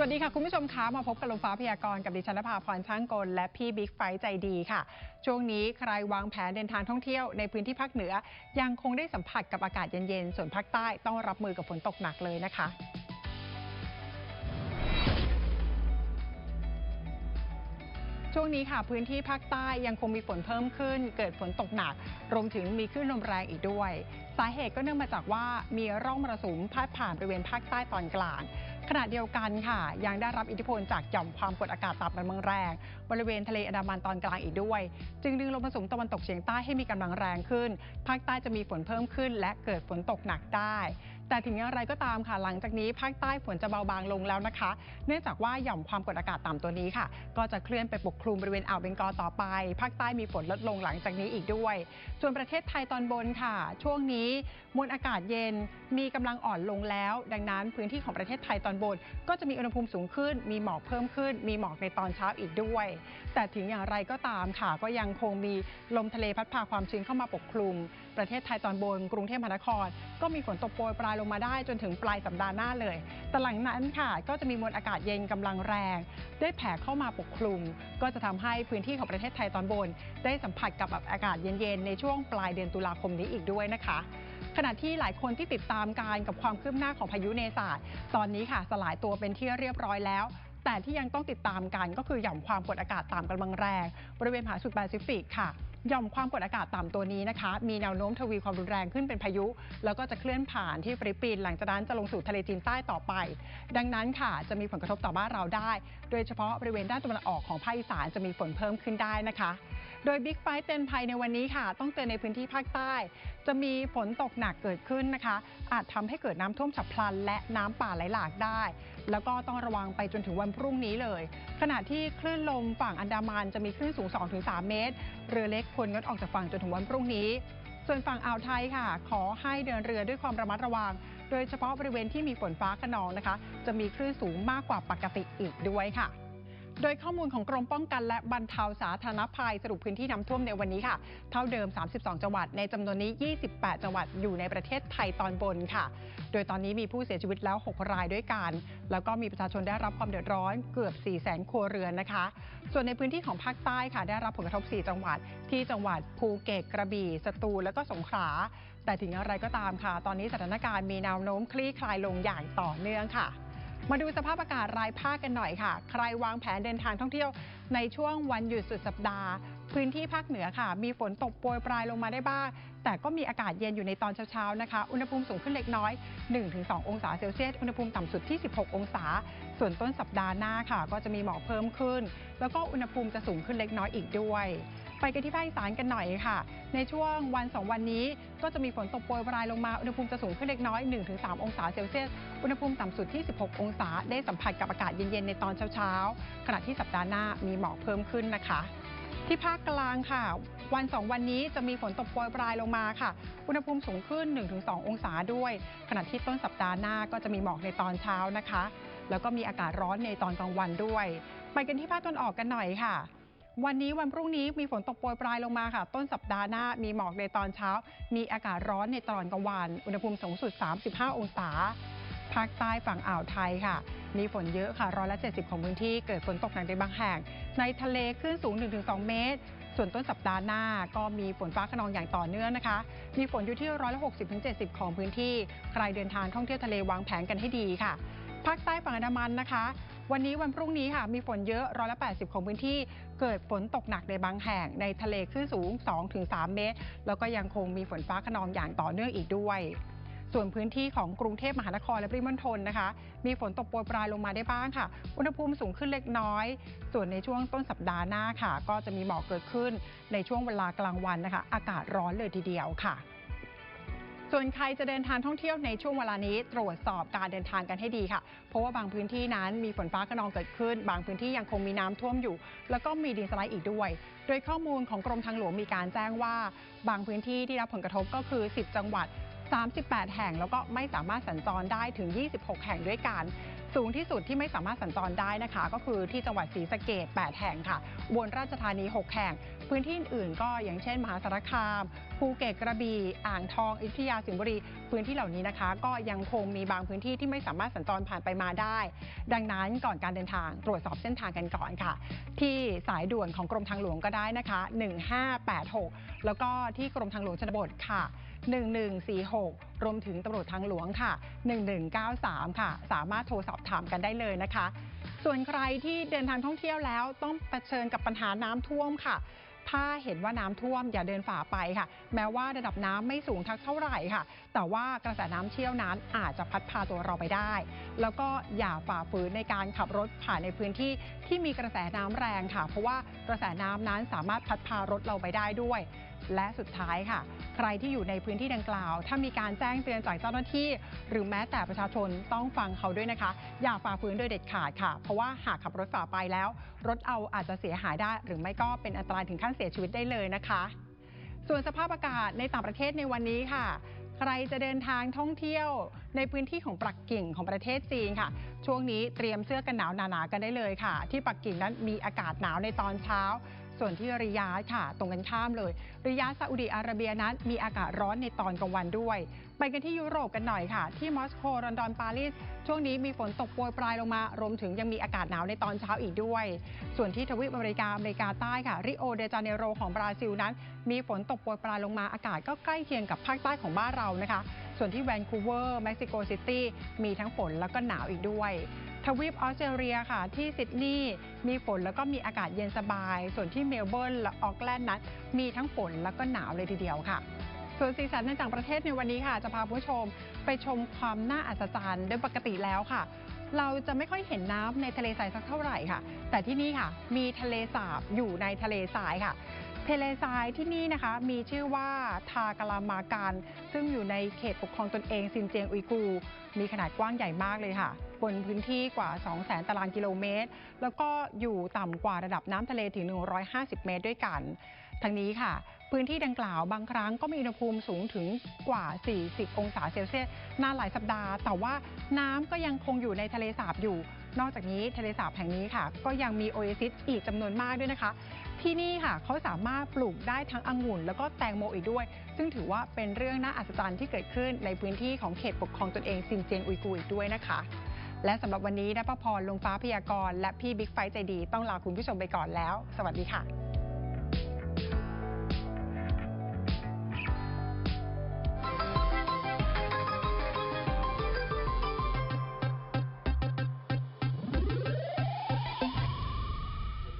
สวัสดีค่ะคุณผู้ชมคะมาพบกับลมฟ้าพยากรณ์กับดิฉันนภาพรช่างกลและพี่บิ๊กไฟใจดีค่ะ ช่วงนี้ใครวางแผนเดินทางท่องเที่ยวในพื้นที่ภาคเหนือ ยังคงได้สัมผัสกับอากาศเย็นๆ ส่วนภาคใต้ต้องรับมือกับฝนตกหนักเลยนะคะช่วงนี้ค่ะพื้นที่ภาคใต้ยังคงมีฝนเพิ่มขึ้น เกิดฝนตกหนัก รวมถึงมีคลื่นลมแรงอีกด้วย สาเหตุก็เนื่องมาจากว่ามีร่องมรสุมพาดผ่านบริเวณภาคใต้ตอนกลาง ขณะเดียวกันค่ะ ยังได้รับอิทธิพลจากหย่อมความกดอากาศต่ำกำลังแรง บริเวณทะเลอันดามันตอนกลางอีกด้วย จึงดึงลมมรสุมตะวันตกเฉียงใต้ให้มีกำลังแรงขึ้น ภาคใต้จะมีฝนเพิ่มขึ้น และเกิดฝนตกหนักได้ แต่ถึงอย่างไรก็ตามค่ะหลังจากนี้ภาคใต้ฝนจะเบาบางลงแล้วนะคะ เนื่องจากว่าหย่อมความกดอากาศต่ำตัวนี้ค่ะ ก็จะเคลื่อนไปปกคลุมบริเวณอ่าวเบงกอต่อไป ภาคใต้มีฝนลดลงหลังจากนี้อีกด้วย ส่วนประเทศไทยตอนบนค่ะ ช่วงนี้มวลอากาศเย็นมีกำลังอ่อนลงแล้ว ดังนั้นพื้นที่ของประเทศไทยตอนบน ก็จะมีอุณหภูมิสูงขึ้น มีหมอกเพิ่มขึ้น มีหมอกในตอนเช้าอีกด้วย แต่ถึงอย่างไรก็ตามค่ะ ก็ยังคงมีลมทะเลพัดพาความชื้นเข้ามาปกคลุม ประเทศไทยตอนบน กรุงเทพมหานคร ก็มีฝนตกโปรยปลายลงมาได้จนถึงปลายสัปดาห์หน้าเลย แต่หลังนั้นค่ะ ก็จะมีมวลอากาศเย็นกำลังแรง ได้แผ่เข้ามาปกคลุม ก็จะทำให้พื้นที่ของประเทศไทยตอนบน ได้สัมผัสกับอากาศเย็นๆในช่วงปลายเดือนตุลาคมนี้อีกด้วยนะคะขณะที่หลายคนที่ติดตามการกับความคืบหน้าของพายุเนศาสตร์ตอนนี้ค่ะสลายตัวเป็นที่เรียบร้อยแล้ว แต่ที่ยังต้องติดตามกันก็คือหย่อมความกดอากาศต่ำกำลังแรง บริเวณมหาสมุทรแปซิฟิกค่ะหย่อมความกดอากาศต่ำตัวนี้นะคะ มีแนวโน้มทวีความรุนแรงขึ้นเป็นพายุ แล้วก็จะเคลื่อนผ่านที่ฟิลิปปินส์หลังจากนั้นจะลงสู่ทะเลจีนใต้ต่อไป ดังนั้นค่ะ จะมีผลกระทบต่อบ้านเราได้ โดยเฉพาะบริเวณด้านตะวันออกของภาคอีสานจะมีฝนเพิ่มขึ้นได้นะคะ โดยบิ๊กไฟเตือนภัยในวันนี้ค่ะ ต้องเตือนในพื้นที่ภาคใต้ จะมีฝนตกหนักเกิดขึ้นนะคะ อาจทำให้เกิดน้ำท่วมฉับพลัน และน้ำป่าไหลหลากได้ แล้วก็ต้องระวังไปจนถึงวันพรุ่งนี้เลย ขณะที่คลื่นลมฝั่งอันดามันจะมีคลื่นสูง 2-3 เมตร เรือเล็กควรงดออกจากฝั่งจนถึงวันพรุ่งนี้ ส่วนฝั่งอ่าวไทยค่ะ ขอให้เดินเรือด้วยความระมัดระวัง โดยเฉพาะบริเวณที่มีฝนฟ้าขนองนะคะ จะมีคลื่นสูงมากกว่าปกติอีกด้วยค่ะ โดยข้อมูลของกรมป้องกันและบรรเทาสาธารณภัยสรุปพื้นที่น้ำท่วมในวันนี้ค่ะ เท่าเดิม 32 จังหวัด ในจำนวนนี้ 28 จังหวัดอยู่ในประเทศไทยตอนบนค่ะ โดยตอนนี้มีผู้เสียชีวิตแล้ว 6 รายด้วยกัน แล้วก็มีประชาชนได้รับความเดือดร้อนเกือบ 4 0 0 0 0 0 ครัวเรือนนะคะ ส่วนในพื้นที่ของภาคใต้ค่ะ ได้รับผลกระทบ 4 จังหวัด ที่จังหวัดภูเก็ตกระบี่สตูลและก็สงขลา แต่ถึงอย่างไรก็ตามค่ะ ตอนนี้สถานการณ์มีแนวโน้มคลี่คลายลงอย่างต่อเนื่องค่ะ มาดูสภาพอากาศรายภาคกันหน่อยค่ะ ใครวางแผนเดินทางท่องเที่ยวในช่วงวันหยุดสุดสัปดาห์ พื้นที่ภาคเหนือค่ะ มีฝนตกโปรยปลายลงมาได้บ้าง แต่ก็มีอากาศเย็นอยู่ในตอนเช้าๆนะคะ อุณหภูมิสูงขึ้นเล็กน้อย 1-2 องศาเซลเซียส อุณหภูมิต่ำสุดที่ 16 องศา ส่วนต้นสัปดาห์หน้าค่ะ ก็จะมีหมอกเพิ่มขึ้น แล้วก็อุณหภูมิจะสูงขึ้นเล็กน้อยอีกด้วย ไปกันที่ภาคอีสานกันหน่อยค่ะ ในช่วงวัน 2 วันนี้ก็จะมีฝนตกโปรยปลายลงมา อุณหภูมิจะสูงขึ้นเล็กน้อย 1-3 องศาเซลเซียส อุณหภูมิต่ำสุดที่ 16 องศา ได้สัมผัสกับอากาศเย็นๆ ในตอนเช้าๆ ขณะที่สัปดาห์หน้ามีหมอกเพิ่มขึ้นนะคะ ที่ภาคกลางค่ะ วัน 2 วันนี้จะมีฝนตกโปรยปลายลงมาค่ะ อุณหภูมิสูงขึ้น 1-2 องศาด้วย ขณะที่ต้นสัปดาห์หน้าก็จะมีหมอกในตอนเช้านะคะ แล้วก็มีอากาศร้อนในตอนกลางวันด้วย ไปกันที่ภาคตะวันออกกันหน่อยค่ะ วันนี้วันพรุ่งนี้มีฝนตกโปรยปลายลงมาค่ะ ต้นสัปดาห์หน้ามีหมอกในตอนเช้า มีอากาศร้อนในตอนกลางวันอุณหภูมิสูงสุด 35 องศา ภาคใต้ฝั่งอ่าวไทยค่ะ มีฝนเยอะค่ะร้อยละ 70 ของพื้นที่เกิดฝนตกหนักในบางแห่ง ในทะเลคลื่นสูง 1-2 เมตร ส่วนต้นสัปดาห์หน้าก็มีฝนฟ้าขนองอย่างต่อเนื่องนะคะ มีฝนอยู่ที่ร้อยละ60-70 ของพื้นที่ ใครเดินทางท่องเที่ยวทะเลวางแผนกันให้ดีค่ะภาคใต้ฝั่งอันดามันนะคะ วันนี้วันพรุ่งนี้ค่ะมีฝนเยอะร้อยละ 80 ของพื้นที่เกิดฝนตกหนักในบางแห่งในทะเลคลื่นสูง 2-3 เมตร แล้วก็ยังคงมีฝนฟ้าขนองอย่างต่อเนื่องอีกด้วยส่วนพื้นที่ของกรุงเทพมหานครและปริมณฑลนะคะ มีฝนตกโปรยปลายลงมาได้บ้างค่ะ อุณหภูมิสูงขึ้นเล็กน้อย ส่วนในช่วงต้นสัปดาห์หน้าค่ะ ก็จะมีหมอกเกิดขึ้นในช่วงเวลากลางวันนะคะ อากาศร้อนเลยทีเดียวค่ะ ส่วนใครจะเดินทางท่องเที่ยวในช่วงเวลานี้ตรวจสอบการเดินทางกันให้ดีค่ะ เพราะว่าบางพื้นที่นั้นมีฝนฟ้าขนองเกิดขึ้น บางพื้นที่ยังคงมีน้ำท่วมอยู่ แล้วก็มีดินสไลด์อีกด้วย โดยข้อมูลของกรมทางหลวงมีการแจ้งว่า บางพื้นที่ที่รับผลกระทบก็คือ 10 จังหวัด 38 แห่ง แล้วก็ไม่สามารถสัญจรได้ถึง 26 แห่งด้วยกัน สูงที่สุดที่ไม่สามารถสัญจรได้นะคะ ก็คือที่จังหวัดศรีสะเกด8 แห่งค่ะบนราชธานี 6 แห่ง พื้นที่อื่นก็อย่างเช่น มหาสารคาม ภูเก็ตกระบี่อ่างทองอยุธยาสิงห์บุรี พื้นที่เหล่านี้นะคะ ก็ยังคงมีบางพื้นที่ที่ไม่สามารถสัญจรผ่านไปมาได้ ดังนั้นก่อนการเดินทางตรวจสอบเส้นทางกันก่อนค่ะ ที่สายด่วนของกรมทางหลวงก็ได้นะคะ 1586 แล้วก็ที่กรมทางหลวงชนบทค่ะ1146 รวมถึงตำรวจทางหลวงค่ะ 1193 ค่ะ สามารถโทรสอบถามกันได้เลยนะคะ ส่วนใครที่เดินทางท่องเที่ยวแล้วต้องเผชิญกับปัญหาน้ำท่วมค่ะถ้าเห็นว่าน้ำท่วมอย่าเดินฝ่าไปค่ะ แม้ว่าระดับน้ำไม่สูงทักเท่าไหร่ค่ะ แต่ว่ากระแสน้ำเชี่ยวนั้นอาจจะพัดพาตัวเราไปได้ แล้วก็อย่าฝ่าฝืนในการขับรถผ่านในพื้นที่ที่มีกระแสน้ำแรงค่ะ เพราะว่ากระแสน้ำนั้นสามารถพัดพารถเราไปได้ด้วย และสุดท้ายค่ะ ใครที่อยู่ในพื้นที่ดังกล่าว ถ้ามีการแจ้งเตือนจากเจ้าหน้าที่ หรือแม้แต่ประชาชนต้องฟังเขาด้วยนะคะ อย่าฝ่าฝืนโดยเด็ดขาดค่ะ เพราะว่าหากขับรถฝ่าไปแล้ว รถเอาอาจจะเสียหายได้ หรือไม่ก็เป็นอันตรายถึงขั้นเสียชีวิตได้เลยนะคะ ส่วนสภาพอากาศในต่างประเทศในวันนี้ค่ะใครจะเดินทางท่องเที่ยวในพื้นที่ของปักกิ่งของประเทศจีนค่ะ ช่วงนี้เตรียมเสื้อกันหนาวหนาๆกันได้เลยค่ะ ที่ปักกิ่งนั้นมีอากาศหนาวในตอนเช้า ส่วนที่ริยาค่ะ ตรงกันข้ามเลย ริยาซาอุดิอาระเบียนั้นมีอากาศร้อนในตอนกลางวันด้วย ไปกันที่ยุโรปกันหน่อยค่ะ ที่มอสโกลอนดอนปารีสช่วงนี้มีฝนตกโปรยปลายลงมารวมถึงยังมีอากาศหนาวในตอนเช้าอีกด้วย ส่วนที่ทวีปอเมริกาอเมริกาใต้ค่ะริโอเดจาเนโรของบราซิลนั้น มีฝนตกโปรยปลายลงมาอากาศก็ใกล้เคียงกับภาคใต้ของบ้านเรานะคะ ส่วนที่แวนคูเวอร์เม็กซิโกซิตี้มีทั้งฝนแล้วก็หนาวอีกด้วย ทวีปออสเตรเลียค่ะ ที่ซิดนีย์มีฝนแล้วก็มีอากาศเย็นสบาย ส่วนที่เมลเบิร์นและออกแลนด์นั้นมีทั้งฝนแล้วก็หนาวเลยทีเดียวค่ะ ส่วนสีสันในต่างประเทศในวันนี้ค่ะ จะพาผู้ชมไปชมความน่าอัศจรรย์โดยปกติแล้วค่ะ เราจะไม่ค่อยเห็นน้ำในทะเลทรายสักเท่าไหร่ค่ะ แต่ที่นี่ค่ะ มีทะเลสาบอยู่ในทะเลทรายค่ะ ทะเลทรายที่นี่นะคะมีชื่อว่าทากาลามาการซึ่งอยู่ในเขตปกครองตนเองซินเจียงอุยกู มีขนาดกว้างใหญ่มากเลยค่ะ บนพื้นที่กว่า 200,000 ตารางกิโลเมตร แล้วก็อยู่ต่ำกว่าระดับน้ำทะเลถึง 150 เมตรด้วยกันทั้งนี้ค่ะ พื้นที่ดังกล่าวบางครั้งก็มีอุณหภูมิสูงถึงกว่า 40 องศาเซลเซียสนานหลายสัปดาห์ แต่ว่าน้ำก็ยังคงอยู่ในทะเลสาบอยู่ นอกจากนี้ทะเลสาบแห่งนี้ค่ะ ก็ยังมีโอเอซิสอีกจำนวนมากด้วยนะคะ ที่นี่ค่ะเขาสามารถปลูกได้ทั้งองุ่นแล้วก็แตงโมอีกด้วย ซึ่งถือว่าเป็นเรื่องน่าอัศจรรย์ที่เกิดขึ้นในพื้นที่ของเขตปกครองตนเองซินเจียงอุยกูอีกด้วยนะคะ และสำหรับวันนี้นภพรลงฟ้าพยากรณ์และพี่บิ๊กไฟใจดีต้องลาคุณผู้ชมไปก่อนแล้ว สวัสดีค่ะ